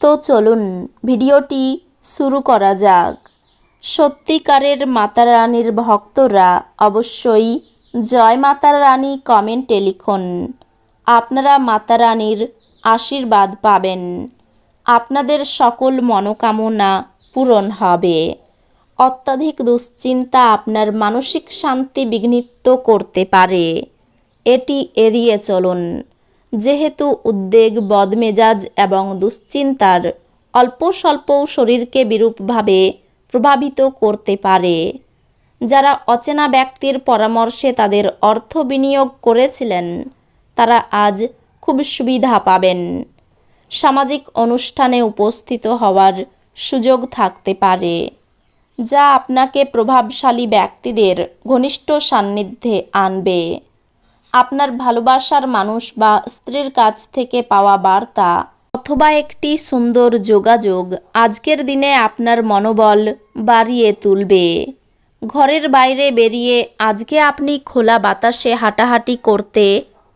তো চলুন, ভিডিওটি শুরু করা যাক। সত্যিকারের মাতা রানীর ভক্তরা অবশ্যই জয় মাতা রানী কমেন্টে লিখুন। আপনারা মাতা রানীর আশীর্বাদ পাবেন। আপনাদের সকল মনোকামনা পূরণ হবে। অত্যাধিক দুশ্চিন্তা আপনার মানসিক শান্তি বিঘ্নিত করতে পারে। এটি এড়িয়ে চলুন। যেহেতু উদ্বেগ, বদমেজাজ এবং দুশ্চিন্তার অল্প স্বল্প শরীরকে বিরূপভাবে প্রভাবিত করতে পারে। যারা অচেনা ব্যক্তির পরামর্শে তাদের অর্থ বিনিয়োগ করেছিলেন, তারা আজ খুব সুবিধা পাবেন। সামাজিক অনুষ্ঠানে উপস্থিত হওয়ার সুযোগ থাকতে পারে, যা আপনাকে প্রভাবশালী ব্যক্তিদের ঘনিষ্ঠ সান্নিধ্যে আনবে। আপনার ভালোবাসার মানুষ বা স্ত্রীর কাছ থেকে পাওয়া বার্তা। অথবা একটি সুন্দর যোগাযোগ আজকের দিনে আপনার মনোবল বাড়িয়ে তুলবে। ঘরের বাইরে বেরিয়ে আজকে আপনি খোলা বাতাসে হাঁটাহাঁটি করতে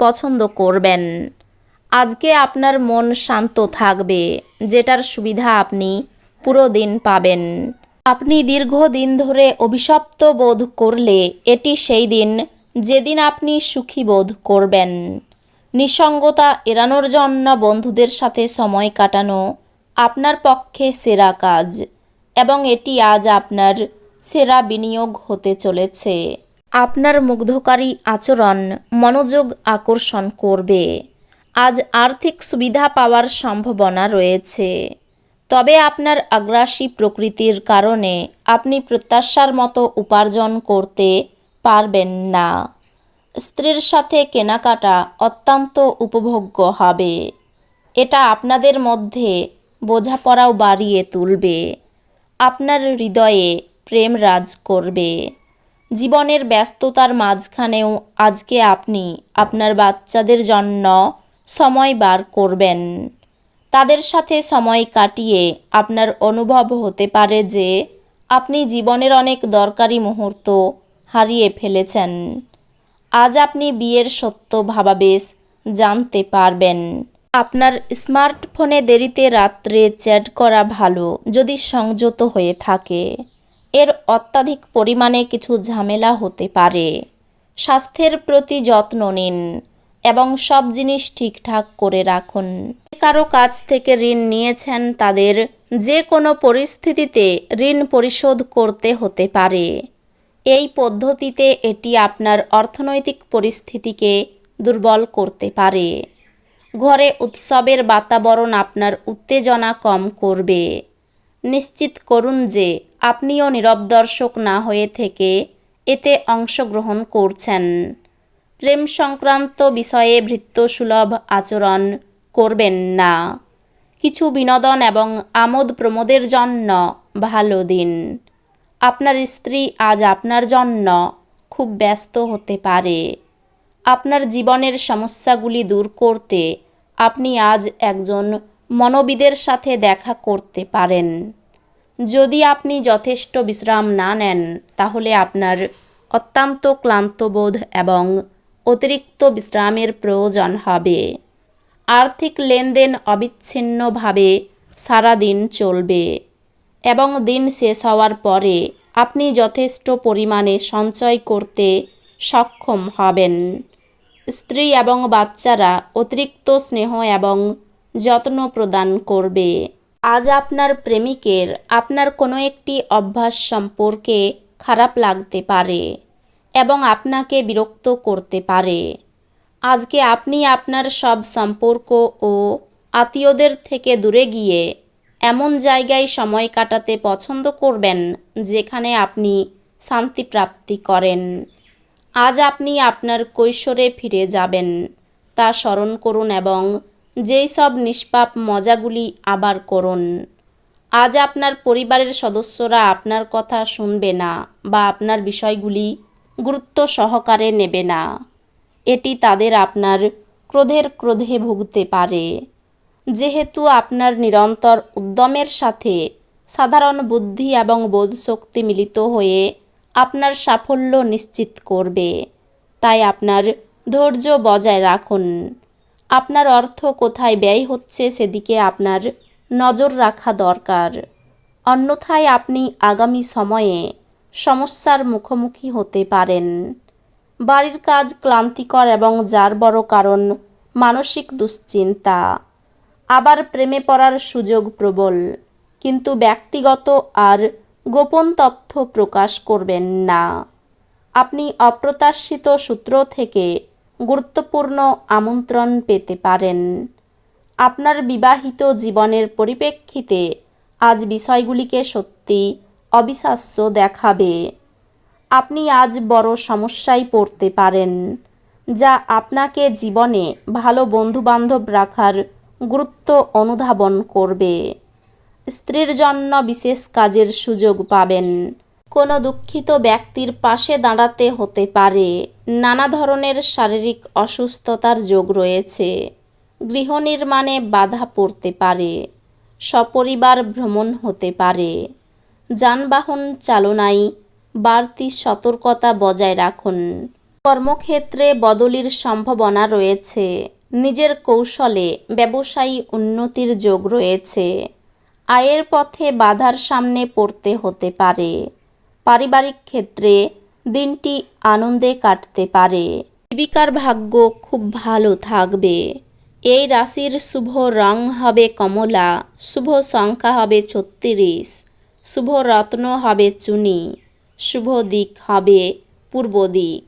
পছন্দ করবেন। আজকে আপনার মন শান্ত থাকবে, যেটার সুবিধা আপনি পুরো দিন পাবেন। আপনি দীর্ঘদিন ধরে অভিশপ্ত বোধ করলে এটি সেই দিন যেদিন আপনি সুখী বোধ করবেন। নিঃসঙ্গতা এড়ানোর জন্য বন্ধুদের সাথে সময় কাটানো আপনার পক্ষে সেরা কাজ এবং এটি আজ আপনার সেরা বিনিয়োগ হতে চলেছে। আপনার মুগ্ধকারী আচরণ মনোযোগ আকর্ষণ করবে। আজ আর্থিক সুবিধা পাওয়ার সম্ভাবনা রয়েছে। তবে আপনার আগ্রাসী প্রকৃতির কারণে আপনি প্রত্যাশার মতো উপার্জন করতে পারবেন না। স্ত্রীর সাথে কেনাকাটা অত্যন্ত উপভোগ্য হবে। এটা আপনাদের মধ্যে বোঝাপড়াও বাড়িয়ে তুলবে। আপনার হৃদয়ে প্রেম রাজ করবে। জীবনের ব্যস্ততার মাঝখানেও আজকে আপনি আপনার বাচ্চাদের জন্য সময় বার করবেন। তাদের সাথে সময় কাটিয়ে আপনার অনুভব হতে পারে যে আপনি জীবনের অনেক দরকারি মুহূর্ত হারিয়ে ফেলেছেন। আজ আপনি বিয়ের সত্য ভাবাবেশ জানতে পারবেন। আপনার স্মার্টফোনে দেরিতে রাত্রে চ্যাট করা ভালো, যদি সংযত হয়ে থাকে। এর অত্যাধিক পরিমাণে কিছু ঝামেলা হতে পারে। স্বাস্থ্যের প্রতি যত্ন নিন এবং সব জিনিস ঠিকঠাক করে রাখুন। কারও কাছ থেকে ঋণ নিয়েছেন তাদের যে কোনো পরিস্থিতিতে ঋণ পরিশোধ করতে হতে পারে। এই পদ্ধতিতে এটি আপনার অর্থনৈতিক পরিস্থিতিকে দুর্বল করতে পারে। ঘরে উৎসবের বাতাবরণ আপনার উত্তেজনা কম করবে। নিশ্চিত করুন যে আপনিও নীরব দর্শক না হয়ে থেকে এতে অংশগ্রহণ করছেন। প্রেম সংক্রান্ত বিষয়ে ভৃত্যসুলভ আচরণ করবেন না। কিছু বিনোদন এবং আমোদ প্রমোদের জন্য ভালো দিন। আপনার স্ত্রী আজ আপনার জন্য খুব ব্যস্ত হতে পারে। আপনার জীবনের সমস্যাগুলি দূর করতে আপনি আজ একজন মনোবিদের সাথে দেখা করতে পারেন। যদি আপনি যথেষ্ট বিশ্রাম না নেন, তাহলে আপনার অত্যন্ত ক্লান্তবোধ এবং অতিরিক্ত বিশ্রামের প্রয়োজন হবে। আর্থিক লেনদেন অবিচ্ছিন্নভাবে সারাদিন চলবে। এবং দিন শেষ হওয়ার পরে আপনি যথেষ্ট পরিমাণে সঞ্চয় করতে সক্ষম হবেন। স্ত্রী এবং বাচ্চারা অতিরিক্ত স্নেহ এবং যত্ন প্রদান করবে। আজ আপনার প্রেমিকের আপনার কোনো একটি অভ্যাস সম্পর্কে খারাপ লাগতে পারে এবং আপনাকে বিরক্ত করতে পারে। আজকে আপনি আপনার সব সম্পর্ক ও আত্মীয়দের থেকে দূরে গিয়ে এমন জায়গায় সময় কাটাতে পছন্দ করবেন যেখানে আপনি শান্তি প্রাপ্তি করেন। আজ আপনি আপনার কৈশোরে ফিরে যাবেন। তা স্মরণ করুন এবং যেই সব নিষ্পাপ মজাগুলি আবার করুন। আজ আপনার পরিবারের সদস্যরা আপনার কথা শুনবে না বা আপনার বিষয়গুলি গুরুত্ব সহকারে নেবে না। এটি তাদের আপনার ক্রোধের ক্রোধে ভুগতে পারে। যেহেতু আপনার নিরন্তর উদ্যমের সাথে সাধারণ বুদ্ধি এবং বোধশক্তি মিলিত হয়ে আপনার সাফল্য নিশ্চিত করবে, তাই আপনার ধৈর্য বজায় রাখুন। আপনার অর্থ কোথায় ব্যয় হচ্ছে সেদিকে আপনার নজর রাখা দরকার। অন্যথায় আপনি আগামী সময়ে সমস্যার মুখোমুখি হতে পারেন। বাড়ির কাজ ক্লান্তিকর এবং যার বড় কারণ মানসিক দুশ্চিন্তা। আবার প্রেমে পড়ার সুযোগ প্রবল। কিন্তু ব্যক্তিগত আর গোপন তথ্য প্রকাশ করবেন না। আপনি অপ্রত্যাশিত সূত্র থেকে গুরুত্বপূর্ণ আমন্ত্রণ পেতে পারেন। আপনার বিবাহিত জীবনের পরিপ্রেক্ষিতে আজ বিষয়গুলিকে সত্যি অবিশ্বাস্য দেখাবে। আপনি আজ বড় সমস্যায় পড়তে পারেন, যা আপনাকে জীবনে ভালো বন্ধুবান্ধব রাখার গুরুত্ব অনুধাবন করবে। স্ত্রীর জন্য বিশেষ কাজের সুযোগ পাবেন। কোনো দুঃখিত ব্যক্তির পাশে দাঁড়াতে হতে পারে। নানা ধরনের শারীরিক অসুস্থতার যোগ রয়েছে। গৃহ নির্মাণে বাধা পড়তে পারে। সপরিবার ভ্রমণ হতে পারে। যানবাহন চালনায় বাড়তি সতর্কতা বজায় রাখুন। কর্মক্ষেত্রে বদলির সম্ভাবনা রয়েছে। নিজের কৌশলে ব্যবসায়ী উন্নতির যোগ রয়েছে। আয়ের পথে বাধার সামনে পড়তে হতে পারে। পারিবারিক ক্ষেত্রে দিনটি আনন্দে কাটতে পারে। জীবিকার ভাগ্য খুব ভালো থাকবে। এই রাশির শুভ রং হবে কমলা, শুভ সংখ্যা হবে ছত্রিশ, শুভ রত্ন হবে চুনি, শুভ দিক হবে পূর্ব দিক।